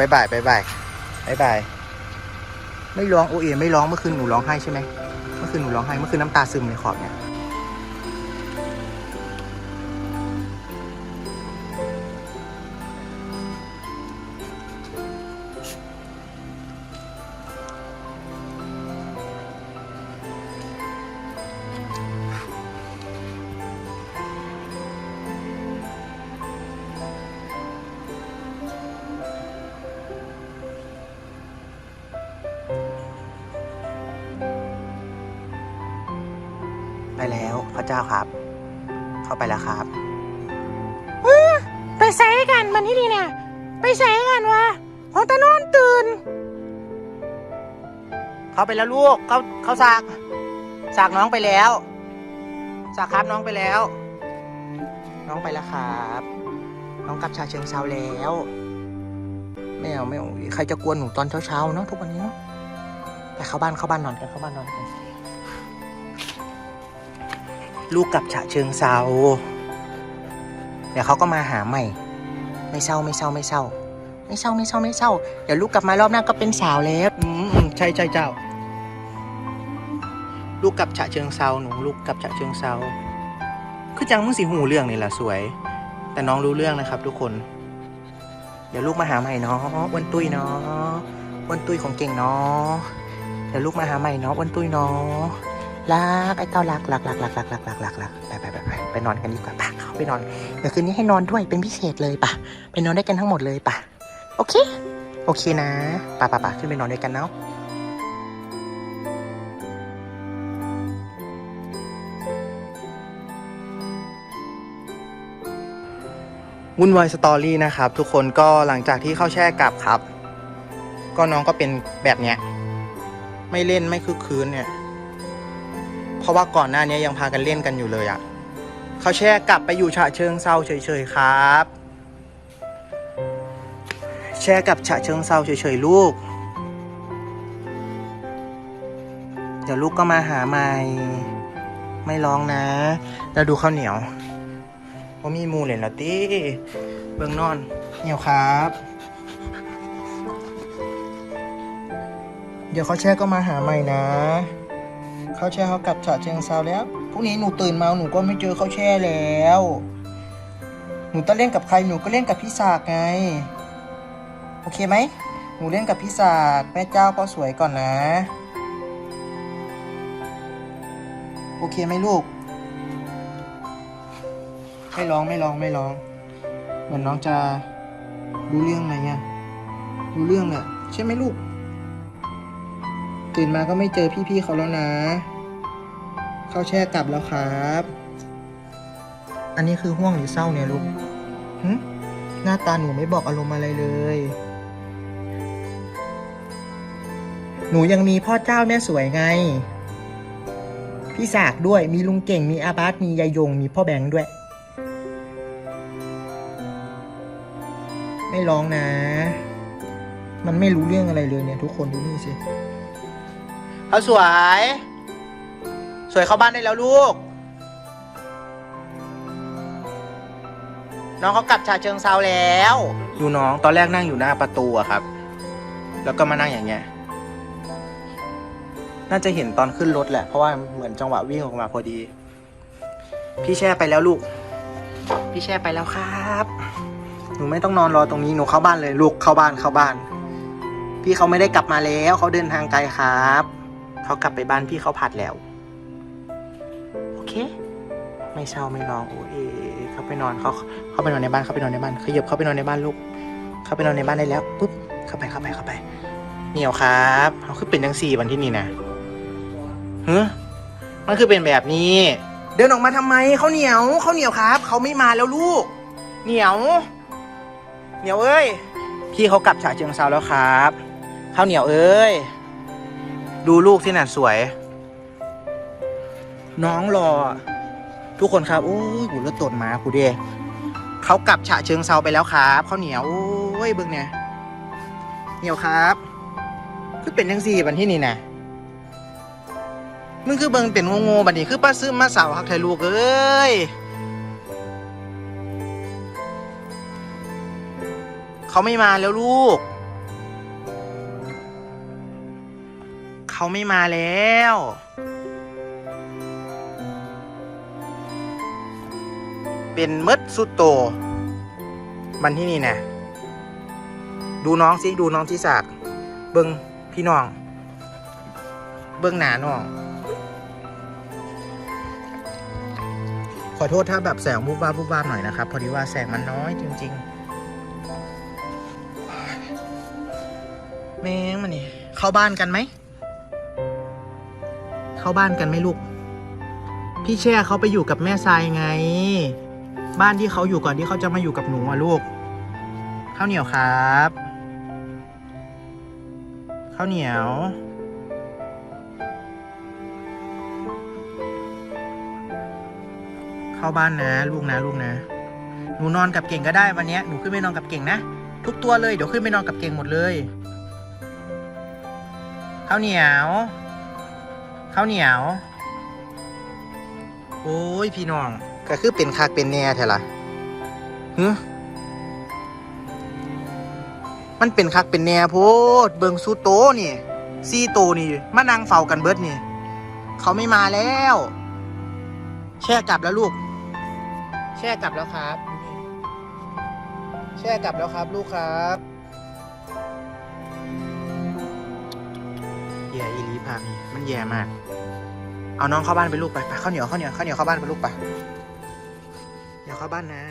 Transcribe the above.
บายบายบายบายบายบายไม่ร้องโอเอไม่ร้องเมื่อคืนหนูร้องไห้ใช่ไหมเมื่อคืนหนูร้องไห้เมื่อคืนน้ำตาซึมในขอบเนี่ย แล้วพระเจ้าครับ เข้าไปแล้วครับไปใส่กันมันนี่ดีเนี่ยไปใส่กันวะพอตะนอนตื่น เข้าไปแล้วลูกเขาเขาสากสากน้องไปแล้วสากครับน้องไปแล้ว น้องไปแล้วครับ น้องกลับชาเชิงเซาแล้วไม่เอาไม่เอาใครจะกวนหนูตอนเช้าๆเนาะทุกวันนี้เนาะไปเข้าบ้านเข้าบ้านนอนกันเข้าบ้านนอนกัน ลูกกลับฉะเชิงเซาเดี๋ยวเขาก็มาหาใหม่ ไม่เศร้าไม่เศร้าไม่เศร้า ไม่เศร้าไม่เศร้าไม่เศร้า เดี๋ยวลูกกลับมารอบหน้าก็เป็นสาวแล้วอืมอืมใช่ใช่เจ้า ลูกกลับฉะเชิงเซาหนูลูกกลับฉะเชิงเซาคือจังมึงสิหูเรื่องนี่แหละสวย แต่น้องรู้เรื่องนะครับ ทุกคน เดี๋ยวลูกมาหาใหม่เนาะอ้วันตุ้ยเนาะอ้วันตุ้ยของเก่งเนาะเดี๋ยวลูกมาหาใหม่เนาะอ้วันตุ้ยเนาะ รักไอ้เต้ารักรักรักรักรักรักรักรักรักไปไปไปไปไปนอนกันดีกว่าปะเขาไปนอนเดี๋ยวคืนนี้ให้นอนด้วยเป็นพิเศษเลยปะไปนอนด้วยกันทั้งหมดเลยปะโอเค โอเคนะปะปะปะขึ้นไปนอนด้วยกันเนาะวุ่นวายสตอรี่นะครับ ทุกคนก็หลังจากที่เข้าแช่กลับครับ ก็น้องก็เป็นแบบเนี้ย ไม่เล่นไม่คึกคืนเนี่ย เพราะว่าก่อนหน้านี้ยังพากันเล่นกันอยู่เลยอะ่ะเขาแช่กลับไปอยู่ฉะเชิงเซาเฉยๆครับ แช่กับฉะเชิงเซาเฉยๆลูก เดี๋ยวลูกก็มาหาใหม่ไม่ร้องนะ แล้วดูข้าวเหนียวว่ามีมูเลยเหรอตี้เบื้องนอนเหนียวครับ เดี๋ยวเขาแช่ก็มาหาใหม่นะ เขาแช่เขากลับฉะเชิงเซาแล้วพรุ่งนี้หนูตื่นมาหนูก็ไม่เจอเขาแช่แล้ว หนูต้องเล่นกับใครหนูก็เล่นกับพี่สากไง โอเคไหมหนูเล่นกับพี่ศาสตร์แม่เจ้าก็สวยก่อนนะ โอเคไหมลูก ไม่ร้องไม่ร้องไม่ร้อง เหมือนน้องจะรู้เรื่องไหมอะรู้เรื่องแหละใช่ไหมลูกตื่นมาก็ไม่เจอพี่ๆเขาแล้วนะ ข้าแช่กลับแล้วครับ อันนี้คือห่วงหรือเศร้าเนี่ยลูกหึหน้าตาหนูไม่บอกอารมณ์อะไรเลย หนูยังมีพ่อเจ้าแม่สวยไง พี่สากด้วย มีลุงเก่ง มีอาบาสมียายยง มีพ่อแบงค์ด้วย ไม่ร้องนะ มันไม่รู้เรื่องอะไรเลยเนี่ย ทุกคนดูนี่สิเขาสวย สวยเข้าบ้านได้แล้วลูก น้องเขากลับชาเชิงเซาแล้ว ดูน้องตอนแรกนั่งอยู่หน้าประตูอะครับ แล้วก็มานั่งอย่างเงี้ย น่าจะเห็นตอนขึ้นรถแหละ เพราะว่าเหมือนจังหวะวิ่งออกมาพอดี พี่แช่ไปแล้วลูก พี่แช่ไปแล้วครับ หนูไม่ต้องนอนรอตรงนี้หนูเข้าบ้านเลยลูกเข้าบ้านเข้าบ้าน พี่เขาไม่ได้กลับมาแล้วเขาเดินทางไกลครับ เขากลับไปบ้านพี่เขาผัดแล้วโอ เคไม่เศร้าไม่ร้องโอ้ยเขาไปนอนเขาเขาไปนอนในบ้านเขาไปนอนในบ้านขยับเขาไปนอนในบ้านลูกเขาไปนอนในบ้านได้แล้วปุ๊บเข้าไปเข้าไปเข้าไปเหนียวครับเขาคือเป็นจังสี่วันที่นี่นะเฮ้มันคือเป็นแบบนี้ เดินออกมาทำไมเขาเหนียวเขาเหนียวครับเขาไม่มาแล้วลูก เหนียว เหนียวเอ้ยพี่เขากลับฉะเชิงเซาแล้วครับข้าวเหนียวเอ้ย ดูลูกที่น่ะสวย น้องรอทุกคนครับโอ้ยกูเลือดตดมาคุณเดเขากลับฉะเชิงเซาไปแล้วครับข้าวเหนียวโอ้ยเบิ้งเนี่ยเหนียวครับคือเป็นยังสี่วันที่นี่นะมึงคือเบิ้งเป็นงงๆบัดนี้คือป้าซื้อมาสาวฮักไทยลูกเอ้ยเขาไม่มาแล้วลูก เขาไม่มาแล้ว เป็นมดสุดโต มันที่นี่นะดูน้องสิดูน้องที่สากเบิงพี่น้อง เบิงหนาน้อง ขอโทษถ้าแบบแสงบูบวาบบูบวาบหน่อยนะครับ พอดีว่าแสงมันน้อยจริง ๆ แม่งมันนี่ เข้าบ้านกันไหม เข้าบ้านกันไหมลูก พี่แช่เขาไปอยู่กับแม่ทรายไง บ้านที่เขาอยู่ก่อนที่เขาจะมาอยู่กับหนูอะลูกข้าวเหนียวครับข้าวเหนียวเข้าบ้านนะลูกนะลูกนะ หนูนอนกับเก่งก็ได้วันนี้หนูขึ้นไปนอนกับเก่งนะทุกตัวเลยเดี๋ยวขึ้นไปนอนกับเก่งหมดเลยข้าวเหนียวข้าวเหนียว โอ้ยพี่น้อง ก็คือเป็นคักเป็นแน่แท้ละฮึมันเป็นคักเป็นแน่โพดเบิงซูโตนี่ซีโตนี่มานั่งเฝ้ากันเบิดนี่ เขาไม่มาแล้ว แช่กลับแล้วลูก แช่กลับแล้วครับ แช่กลับแล้วครับลูกครับแย่อีลีภาพนี้มันแย่มาก เอาน้องเข้าบ้านไปลูกไปไปข้าวเหนียวข้าวเหนียวข้าวเหนียวเข้าบ้านไปลูกไป อย่าเข้าบ้านนะ